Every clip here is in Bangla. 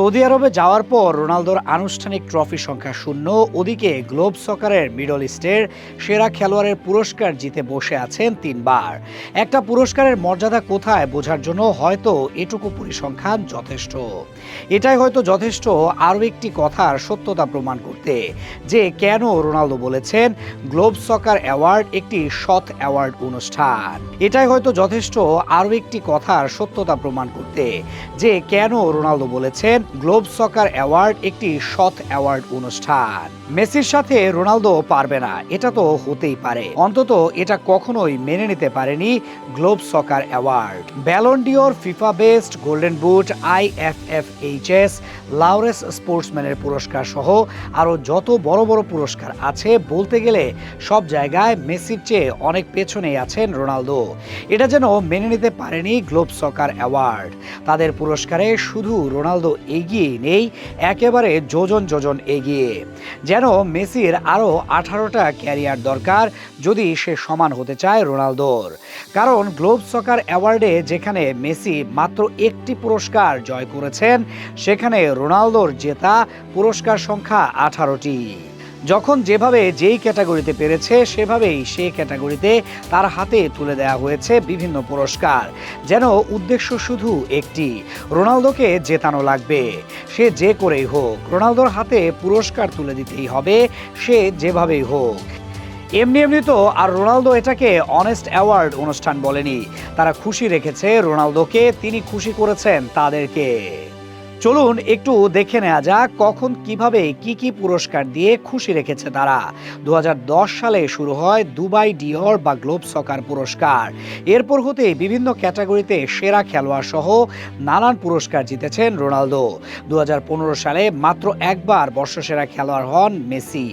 সৌদি আরবে যাওয়ার পর রোনালদোর আনুষ্ঠানিক ট্রফি সংখ্যা শূন্য। ওদিকে গ্লোব সকারের মিডল ইস্টের সেরা খেলোয়াড়ের পুরস্কার জিতে বসে আছেন তিনবার। একটা পুরস্কারের মর্যাদা কোথায় বোঝার জন্য হয়তো এটুকু পরিসংখ্যান যথেষ্ট। এটাই হয়তো যথেষ্ট আরও একটি কথার সত্যতা প্রমাণ করতে যে কেন রোনালদো বলেছেন গ্লোব সকার অ্যাওয়ার্ড একটি সৎ অ্যাওয়ার্ড অনুষ্ঠান। এটাই হয়তো যথেষ্ট আরও একটি কথার সত্যতা প্রমাণ করতে যে কেন রোনালদো বলেছেন গ্লোব সকার অ্যাওয়ার্ড একটি সৎ অ্যাওয়ার্ড অনুষ্ঠান। মেসির সাথে রোনালদো পারবে না, এটা তো হতেই পারে। অন্তত এটা কখনোই মেনে নিতে পারেনি Globe Soccer award. Ballon d'Or FIFA best golden boot I F F H S Laureus স্পোর্টসম্যানের পুরস্কার সহ আরও যত বড় বড় পুরস্কার আছে, বলতে গেলে সব জায়গায় মেসির চেয়ে অনেক পেছনেই আছেন রোনালদো। এটা যেন মেনে নিতে পারেনি গ্লোব সকার অ্যাওয়ার্ড। তাদের পুরস্কারে শুধু রোনালদো এগিয়ে নেই, একেবারে যোজন যোজন এগিয়ে। যেন মেসির আরও আঠারোটা ক্যারিয়ার দরকার যদি সে সমান হতে চায় রোনালদোর। কারণ গ্লোব সকার অ্যাওয়ার্ডে যেখানে মেসি মাত্র একটি পুরস্কার জয় করেছেন, সেখানে রোনালদোর জেতা পুরস্কার সংখ্যা আঠারোটি। যখন যেভাবে যেই ক্যাটাগরিতে পেরেছে, সেভাবেই সেই ক্যাটাগরিতে তার হাতে তুলে দেওয়া হয়েছে বিভিন্ন পুরস্কার। যেন উদ্দেশ্য শুধু একটি, রোনালদোকে জেতানো লাগবে। সে যে করেই হোক, রোনালদোর হাতে পুরস্কার তুলে দিতেই হবে, সে যেভাবেই হোক। এমনি এমনি তো আর রোনালদো এটাকে অনেস্ট অ্যাওয়ার্ড অনুষ্ঠান বলেনি। তারা খুশি রেখেছে রোনালদোকে, তিনি খুশি করেছেন তাদেরকে। চলুন একটু দেখে নেওয়া যাক কখন, কীভাবে, কি কি পুরস্কার দিয়ে খুশি রেখেছে তারা। দু হাজার দশ সালে শুরু হয় দুবাই ডিওর বা গ্লোব সকার পুরস্কার। এরপর হতে বিভিন্ন ক্যাটাগরিতে সেরা খেলোয়াড় সহ নানান পুরস্কার জিতেছেন রোনালদো। দু হাজার পনেরো সালে মাত্র একবার বর্ষসেরা খেলোয়াড় হন মেসি।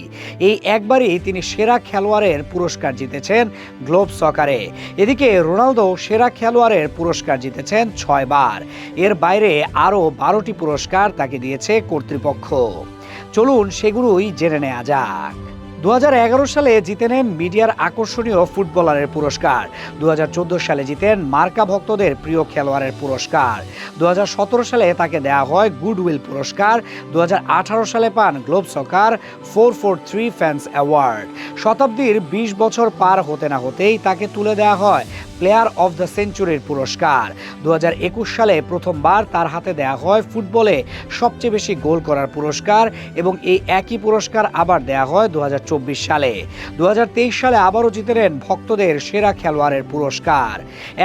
এই একবারই তিনি সেরা খেলোয়াড়ের পুরস্কার জিতেছেন গ্লোব সকারে। এদিকে রোনালদো সেরা খেলোয়াড়ের পুরস্কার জিতেছেন ছয়বার। এর বাইরে আরও বারোটি পুরস্কার তাকে দিয়েছে কর্তৃপক্ষ। চলুন সেগুলোই জেনে নেওয়া যাক। দুহাজার এগারো সালে জিতে নেন মিডিয়ার আকর্ষণীয় ফুটবলারের পুরস্কার। দুহাজার চোদ্দ সালে জিতেন মার্কা ভক্তদের প্রিয় খেলোয়াড়ের পুরস্কার। দুহাজার সতেরো সালে তাকে দেওয়া হয় গুডউইল পুরস্কার। দু হাজার আঠারো সালে পান Globe Soccer four four three fans award. শতাব্দীর ২০ বছর পার হতে না হতেই তাকে তুলে দেওয়া হয় প্লেয়ার অফ দ্য সেঞ্চুরির পুরস্কার। দু হাজার একুশ সালে প্রথমবার তার হাতে দেওয়া হয় ফুটবলে সবচেয়ে বেশি গোল করার পুরস্কার এবং এই একই পুরস্কার আবার দেওয়া হয় দু হাজার চব্বিশ সালে। দুহাজার তেইশ সালে আবারও জিতে নেন ভক্তদের সেরা খেলোয়াড়ের পুরস্কার।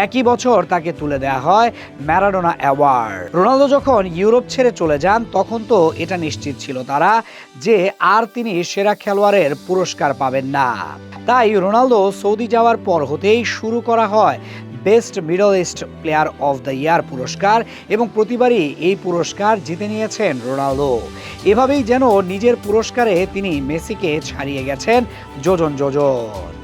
একই বছর তাকে তুলে দেওয়া হয় ম্যারাডোনা অ্যাওয়ার্ড রোনালদো যখন ইউরোপ ছেড়ে চলে যান, তখন তো এটা নিশ্চিত ছিল তারা যে আর তিনি সেরা খেলোয়াড়ের পুরস্কার পাবেন না। তাই রোনালদো সৌদি যাওয়ার পর হতেই শুরু করা হয়। Best Middle East player of the year পুরস্কার এবং প্রতিবারই এই পুরস্কার জিতে নিয়েছেন রোনালদো। এভাবেই যেন নিজের পুরস্কারে তিনি মেসিকে ছাড়িয়ে গেছেন যোজন যোজন।